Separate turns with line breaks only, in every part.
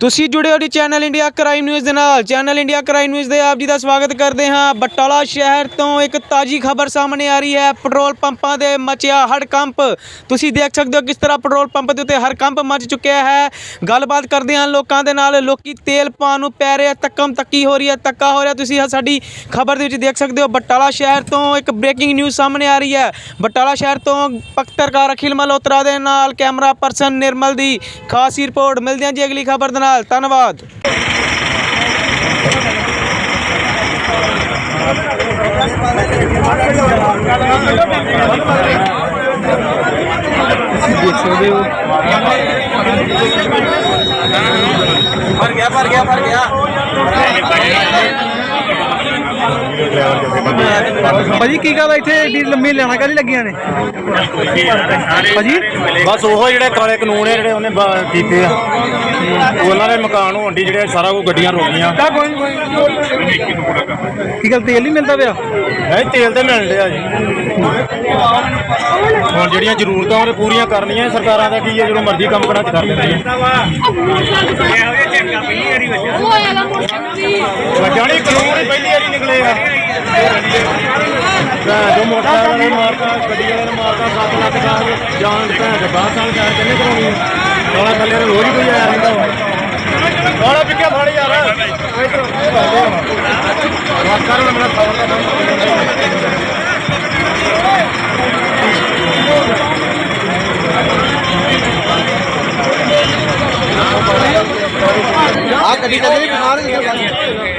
ਤੁਸੀਂ ਜੁੜੇ ਹੋ ਜੀ ਚੈਨਲ ਇੰਡੀਆ ਕ੍ਰਾਈਮ ਨਿਊਜ਼ ਦੇ ਨਾਲ। ਚੈਨਲ ਇੰਡੀਆ ਕ੍ਰਾਈਮ ਨਿਊਜ਼ ਦੇ ਆਪ ਜੀ ਦਾ ਸਵਾਗਤ ਕਰਦੇ ਹਾਂ। ਬਟਾਲਾ ਸ਼ਹਿਰ ਤੋਂ ਇੱਕ ਤਾਜੀ ਖਬਰ ਸਾਹਮਣੇ ਆ ਰਹੀ ਹੈ। ਪੈਟਰੋਲ ਪੰਪਾਂ ਦੇ ਮਚਿਆ ਹੜਕੰਪ ਤੁਸੀਂ ਦੇਖ ਸਕਦੇ ਹੋ ਕਿਸ ਤਰ੍ਹਾਂ ਪੈਟਰੋਲ ਪੰਪ ਦੇ ਉੱਤੇ ਹੜਕੰਪ ਮਚ ਚੁੱਕਿਆ ਹੈ। ਗੱਲਬਾਤ ਕਰਦੇ ਹਾਂ ਲੋਕਾਂ ਦੇ ਨਾਲ। ਲੋਕੀ ਤੇਲ ਪਾਉਣ ਨੂੰ ਪੈ ਰਿਹਾ ਆ, ਤੱਕਮ ਤੱਕੀ ਹੋ ਰਹੀ ਹੈ। ਤੱਕਾ ਹੋ ਰਿਹਾ। ਤੁਸੀਂ ਸਾਡੀ ਖਬਰ ਦੇ ਵਿੱਚ ਦੇਖ ਸਕਦੇ ਹੋ। ਬਟਾਲਾ ਸ਼ਹਿਰ ਤੋਂ ਇੱਕ ਬ੍ਰੇਕਿੰਗ ਨਿਊਜ਼ ਸਾਹਮਣੇ ਆ ਰਹੀ ਹੈ। ਬਟਾਲਾ ਸ਼ਹਿਰ ਤੋਂ ਪੱਤਰਕਾਰ ਅਖਿਲ ਮਲਹੋਤਰਾ ਦੇ ਨਾਲ ਕੈਮਰਾ ਪਰਸਨ ਨਿਰਮਲ ਦੀ ਖਾਸ ਰਿਪੋਰਟ। ਮਿਲਦੇ ਹਾਂ ਜੀ ਅਗਲੀ ਖਬਰ ਦੇ ਨਾਲ। ਧੰਨਵਾਦ ਦੇਖ ਸਕਦੇ ਹੋ
ਭਰ ਗਿਆ ਭਰ ਗਿਆ ਭਰ ਗਿਆ
ਭਾਜੀ ਕੀ ਗੱਲ ਇੱਥੇ? ਏਡੀ ਲੰਮੀ ਲੈਣਾ ਕਾਹਦੀ ਲੱਗੀਆਂ ਨੇ? ਭਾਜੀ?
ਬਸ ਉਹ ਜਿਹੜੇ ਕਾਲੇ ਕਾਨੂੰਨ ਆ ਜਿਹੜੇ ਉਹਨੇ ਬ- ਕੀਤੇ ਆ। ਉਹਨਾਂ ਦੇ ਮਕਾਨ ਹੋਣ ਦੀ ਜਿਹੜੇ ਸਾਰਾ ਕੁਝ ਗੱਡੀਆਂ ਰੋਕੀਆਂ
ਕੀ ਗੱਲ ਤੇਲ ਨਹੀਂ ਮਿਲਦਾ ਪਿਆ?
ਇਹ ਤੇਲ ਤੇ ਮਿਲਣ ਡਿਆ ਜੀ। ਹੁਣ ਜਿਹੜੀਆਂ ਜ਼ਰੂਰਤਾਂ ਉਹਨੇ ਪੂਰੀਆਂ ਕਰਨੀਆਂ ਸਰਕਾਰਾਂ ਦਾ ਕੀ ਹੈ ਜਦੋਂ ਮਰਜ਼ੀ ਕੰਮ ਕਰਾ ਚ ਕਰ ਦਿੰਦੀਆਂ ਵਜਾਣੀ ਕਾਨੂੰਨ ਹੀ ਪਹਿਲੀ ਵਾਰੀ ਨਿਕਲੇਗਾ ਭੈਣ ਜੋ ਮੋਟਰਸਾਈਕਲ ਵਾਲੇ ਨੇ ਮਾਰਤਾ ਗੱਡੀ ਵਾਲੇ ਨੇ ਮਾਰਤਾ 7 ਲੱਖ ਦਾ ਜਾਨ ਭੈਣ ਦੇ ਬਾਹਰ ਸਾਲ ਜਾਣ ਕਿੰਨੇ ਕਰਾਉਣੀ ਹੈ ਕਾਲਾ ਥੱਲੇ ਨੂੰ ਰੋਜ਼ ਹੀ ਕੋਈ ਆਇਆ ਰਹਿੰਦਾ ਵਾ ਕਾਲਾ ਪਿੱਕੇ ਫੜ ਯਾਰ ਬਾਤ ਕਰ ਮੇਰਾ ਖਬਰ ਦਾ ਨਾਮ ਆ ਕਦੀ ਕਦੀ ਬਿਮਾਰ ਬੜੀ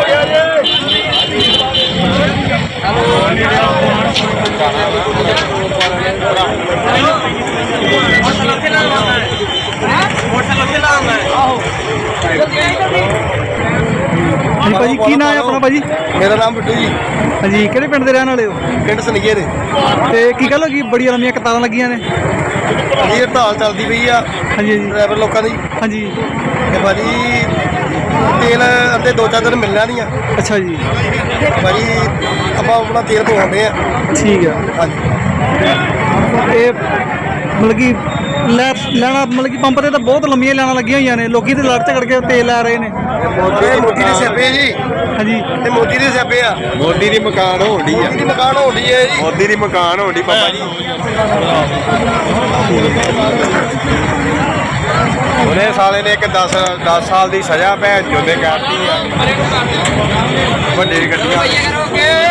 ਭਾਜੀ ਕੀ ਨਾਮ ਹੈ ਆਪਣਾ ਭਾਜੀ?
ਮੇਰਾ ਨਾਮ ਬਿੱਟੂ ਜੀ।
ਹਾਂਜੀ ਕਿਹੜੇ ਪਿੰਡ ਦੇ ਰਹਿਣ ਵਾਲੇ ਹੋ?
ਪਿੰਡ ਸਨਈਏ ਦੇ।
ਤੇ ਕੀ ਗੱਲ ਹੋ ਗਈ? ਬੜੀਆਂ ਲੰਮੀਆਂ ਕਤਾਰਾਂ ਲੱਗੀਆਂ ਨੇ।
ਇਹ ਹੜਤਾਲ ਚੱਲਦੀ ਪਈ ਆ।
ਹਾਂਜੀ ਹਾਂਜੀ।
ਡਰਾਈਵਰ ਲੋਕਾਂ ਦੀ।
ਹਾਂਜੀ।
ਤੇ ਭਾਜੀ ਤੇਲ ਅੱਧੇ ਦੋ ਚਾਰ ਦਿਨ ਮਿਲਣਾ ਨਹੀਂ ਆ।
ਅੱਛਾ ਜੀ।
ਭਾਜੀ ਆਪਾਂ ਆਪਣਾ ਤੇਲ ਪਵਾਉਂਦੇ ਆ।
ਠੀਕ ਆ।
ਹਾਂਜੀ।
ਇਹ ਮਤਲਬ ਕਿ ਲੈਣਾ ਮਤਲਬ ਕਿ ਪੰਪ ਤੇ ਤਾਂ ਬਹੁਤ ਲੰਮੀਆਂ ਲੈਣਾ ਲੱਗੀਆਂ ਹੋਈਆਂ ਨੇ ਲੋਕੀ ਤੇ ਲੜ ਝਗੜ ਕੇ ਤੇਲ ਲੈ ਰਹੇ ਨੇ।
ਇਹ ਮੋਦੀ ਦੇ ਸਿਆਪੇ ਜੀ।
ਹਾਂਜੀ।
ਇਹ ਮੋਦੀ ਦੇ ਸਿਆਪੇ ਆ।
ਮੋਦੀ ਦੀ ਮਕਾਨ ਹੋਣੀ ਆ।
ਮੋਦੀ ਦੀ ਮਕਾਨ ਹੋਣੀ ਹੈ ਜੀ।
ਮੋਦੀ ਦੀ ਮਕਾਨ ਹੋਣੀ ਬਾਬਾ ਜੀ। ਉਹਨੇ ਸਾਲੇ ਨੇ ਇੱਕ 10 10 ਸਾਲ ਦੀ ਸਜ਼ਾ ਭੈਣ ਚੋਦੇ ਕਰਤੀ ਆ। ਵੱਡੇ ਗੱਡੀਆਂ।